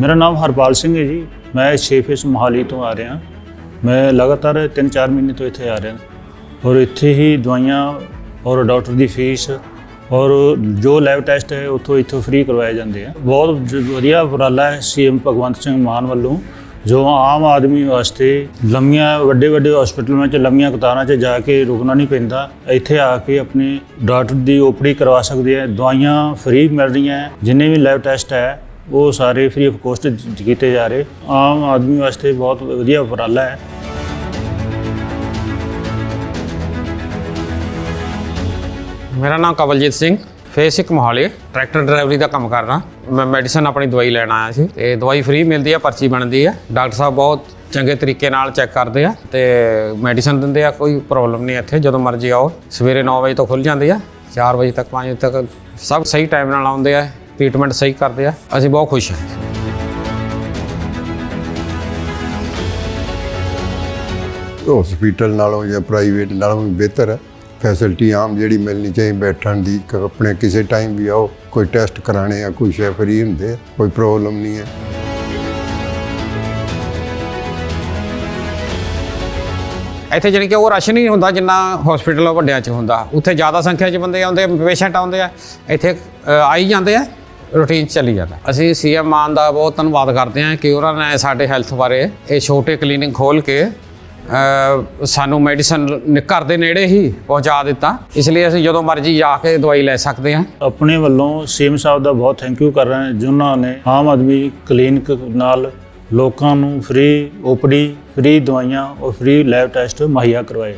ਮੇਰਾ ਨਾਮ ਹਰਪਾਲ ਸਿੰਘ ਹੈ ਜੀ। ਮੈਂ 6 ਫੇਸ ਮੋਹਾਲੀ ਤੋਂ ਆ ਰਿਹਾ। ਮੈਂ ਲਗਾਤਾਰ 3-4 ਮਹੀਨੇ ਤੋਂ ਇੱਥੇ ਆ ਰਿਹਾ। ਔਰ ਇੱਥੇ ਹੀ ਦਵਾਈਆਂ ਔਰ ਡਾਕਟਰ ਦੀ ਫੀਸ ਔਰ ਜੋ ਲੈਬ ਟੈਸਟ ਹੈ, ਉੱਥੋਂ ਇੱਥੋਂ ਫ੍ਰੀ ਕਰਵਾਏ ਜਾਂਦੇ ਆ। ਬਹੁਤ ਵਧੀਆ ਉਪਰਾਲਾ ਹੈ ਸੀਐਮ ਭਗਵੰਤ ਸਿੰਘ ਮਾਨ ਵੱਲੋਂ, ਜੋ ਆਮ ਆਦਮੀ ਵਾਸਤੇ ਲੰਮੀਆਂ ਵੱਡੇ ਵੱਡੇ ਹਸਪੀਟਲਾਂ 'ਚ ਲੰਮੀਆਂ ਕਤਾਰਾਂ 'ਚ ਜਾ ਕੇ ਰੁਕਣਾ ਨਹੀਂ ਪੈਂਦਾ। ਇੱਥੇ ਆ ਕੇ ਆਪਣੇ ਡਾਕਟਰ ਦੀ ਓਪੀਡੀ ਕਰਵਾ ਸਕਦੇ ਆ। ਦਵਾਈਆਂ ਫ੍ਰੀ ਮਿਲ ਰਹੀਆਂ। ਜਿੰਨੇ ਵੀ ਲੈਬ ਟੈਸਟ ਹੈ ਉਹ ਸਾਰੇ ਫ੍ਰੀ ਆਫ ਕੋਸਟ ਕੀਤੇ ਜਾ ਰਹੇ। ਆਮ ਆਦਮੀ ਵਾਸਤੇ ਬਹੁਤ ਵਧੀਆ ਉਪਰਾਲਾ ਹੈ। ਮੇਰਾ ਨਾਮ ਕਵਲਜੀਤ ਸਿੰਘ। ਫੇਸ ਇੱਕ ਮੋਹਾਲੀ ਟਰੈਕਟਰ ਡਰਾਈਵਰੀ ਦਾ ਕੰਮ ਕਰਦਾ ਮੈਂ ਮੈਡੀਸਨ ਆਪਣੀ ਦਵਾਈ ਲੈਣ ਆਇਆ ਸੀ। ਤੇ ਦਵਾਈ ਫ੍ਰੀ ਮਿਲਦੀ ਆ, ਪਰਚੀ ਬਣਦੀ ਆ। ਡਾਕਟਰ ਸਾਹਿਬ ਬਹੁਤ ਚੰਗੇ ਤਰੀਕੇ ਨਾਲ ਚੈੱਕ ਕਰਦੇ ਆ। ਤੇ ਮੈਡੀਸਨ ਦਿੰਦੇ ਆ, ਕੋਈ ਪ੍ਰੋਬਲਮ ਨਹੀਂ ਇੱਥੇ। ਜਦੋਂ ਮਰਜ਼ੀ ਆਓ। ਸਵੇਰੇ 9 ਵਜੇ ਤੋਂ ਖੁੱਲ ਜਾਂਦੀ ਆ। 4 ਵਜੇ ਤੱਕ 5 ਵਜੇ ਤੱਕ ਸਭ ਸਹੀ ਟਾਈਮ ਨਾਲ ਆਉਂਦੇ ਆ। ਟ੍ਰੀਟਮੈਂਟ ਸਹੀ ਕਰਦੇ ਆ ਅਸੀਂ ਬਹੁਤ ਖੁਸ਼ ਹਾਂ। ਹਸਪੀਟਲ ਨਾਲੋਂ ਜਾਂ ਪ੍ਰਾਈਵੇਟ ਨਾਲੋਂ ਵੀ ਬਿਹਤਰ ਹੈ। ਫੈਸਿਲਿਟੀ ਆਮ ਜਿਹੜੀ ਮਿਲਣੀ ਚਾਹੀਦੀ ਬੈਠਣ ਦੀ ਆਪਣੇ ਕਿਸੇ ਟਾਈਮ ਵੀ ਆਓ ਕੋਈ ਟੈਸਟ ਕਰਾਣੇ ਆ ਕੁਛ ਹੈ ਫਰੀ ਹੁੰਦੇ ਕੋਈ ਪ੍ਰੋਬਲਮ ਨਹੀਂ ਹੈ। ਇੱਥੇ ਜਾਣੀ ਕਿ ਉਹ ਰਸ਼ ਨਹੀਂ ਹੁੰਦਾ ਜਿੰਨਾ ਹਸਪੀਟਲ ਵੱਡਿਆਂ 'ਚ ਹੁੰਦਾ। ਉੱਥੇ ਜ਼ਿਆਦਾ ਸੰਖਿਆ 'ਚ ਬੰਦੇ ਆਉਂਦੇ ਪੇਸ਼ੈਂਟ ਆਉਂਦੇ ਆ। ਇੱਥੇ ਆਈ ਜਾਂਦੇ ਆ। ਰੂਟੀਨ ਚੱਲੀ ਜਾਂਦਾ। ਅਸੀਂ ਸੀਐਮ ਮਾਨ ਦਾ ਬਹੁਤ ਧੰਨਵਾਦ ਕਰਦੇ ਹਾਂ ਕਿ ਉਹਨਾਂ ਨੇ ਸਾਡੇ ਹੈਲਥ ਬਾਰੇ ਇਹ ਛੋਟੇ ਕਲੀਨਿਕ ਖੋਲ ਕੇ ਸਾਨੂੰ ਮੈਡੀਸਨ ਘਰ ਦੇ ਨੇੜੇ ਹੀ ਪਹੁੰਚਾ ਦਿੱਤਾ। ਇਸ ਲਈ ਅਸੀਂ ਜਦੋਂ ਮਰਜ਼ੀ ਜਾ ਕੇ ਦਵਾਈ ਲੈ ਸਕਦੇ ਹਾਂ। ਆਪਣੇ ਵੱਲੋਂ ਸੀਐਮ ਸਾਹਿਬ ਦਾ ਬਹੁਤ ਥੈਂਕ ਯੂ ਕਰ ਰਹੇ ਹਾਂ, ਜਿਨ੍ਹਾਂ ਨੇ ਆਮ ਆਦਮੀ ਕਲੀਨਿਕ ਨਾਲ ਲੋਕਾਂ ਨੂੰ ਫ੍ਰੀ ਓਪੀਡੀ ਫ੍ਰੀ ਦਵਾਈਆਂ ਔਰ ਫ੍ਰੀ ਲੈਬ ਟੈਸਟ ਮੁਹੱਈਆ ਕਰਵਾਏ।